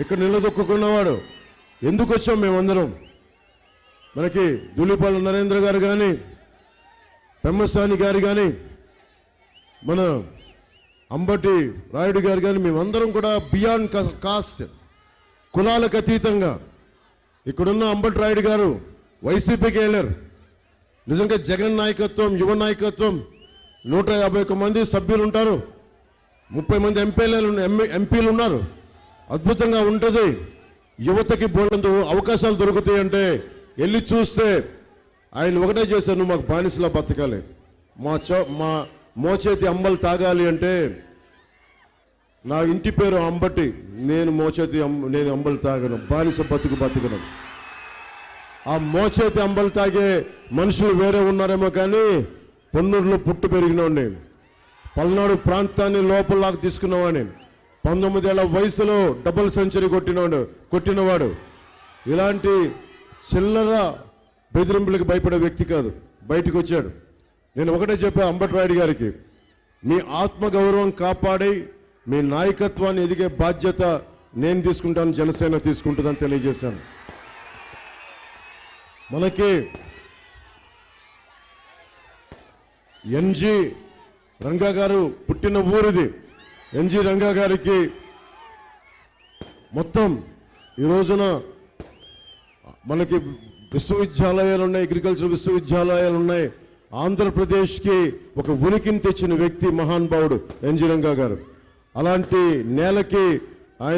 ఇక్కడ నిలదొక్కున్నవాడు ఎందుకు వచ్చాం మేమందరం? మనకి దులిపాల నరేంద్ర గారు కానీ పెమ్మసాని గారు కానీ మన అంబటి రాయుడు గారు కానీ మేమందరం కూడా బియాండ్ కాస్ట్ కులాలకు అతీతంగా. ఇక్కడున్న అంబటి రాయుడు గారు వైసీపీకి వెళ్ళారు. నిజంగా జగన్ నాయకత్వం యువ నాయకత్వం నూట యాభై ఒక్క మంది సభ్యులు ఉంటారు ముప్పై మంది ఎంపీలు ఎంపీలు ఉన్నారు అద్భుతంగా ఉంటుంది. యువతకి బోల్డంత అవకాశాలు దొరుకుతాయి అంటే వెళ్ళి చూస్తే ఆయన ఒకటే చేశాను మాకు బానిసలా బతకాలి. మా చో మా మోచేతి అంబలు తాగాలి అంటే నా ఇంటి పేరు అంబటి నేను మోచేతి అంబ- నేను అంబలు తాగను బానిస బతుకు బతకను. ఆ మోచేతి అంబలు తాగే మనుషులు వేరే ఉన్నారేమో కానీ పొన్నూరులో పుట్టు పెరిగినవాడిని పల్నాడు ప్రాంతాన్ని లోపలలాగా తీసుకున్నవాడిని. పంతొమ్మిదేళ్ళ వయసులో డబుల్ సెంచరీ కొట్టినవాడు కొట్టినవాడు. ఇలాంటి చిల్లర బెదిరింపులకు భయపడే వ్యక్తి కాదు. బయటికి వచ్చాడు నేను ఒకటే చెప్పా అంబట్రాయుడు గారికి మీ ఆత్మగౌరవం కాపాడి మీ నాయకత్వాన్ని ఎదిగే బాధ్యత నేను తీసుకుంటాను జనసేన తీసుకుంటుందని తెలియజేశాను. మనకి ఎన్జి రంగా గారు పుట్టిన ఊరిది. ఎన్జి రంగా గారికి మొత్తం ఈ రోజున మనకి విశ్వవిద్యాలయాలు ఉన్నాయి అగ్రికల్చర్ విశ్వవిద్యాలయాలు ఉన్నాయి. ఆంధ్రప్రదేశ్కి ఒక ఉనికిని తెచ్చిన వ్యక్తి మహానుభావుడు ఎన్జి రంగా గారు. అలాంటి నేలకి ఆయన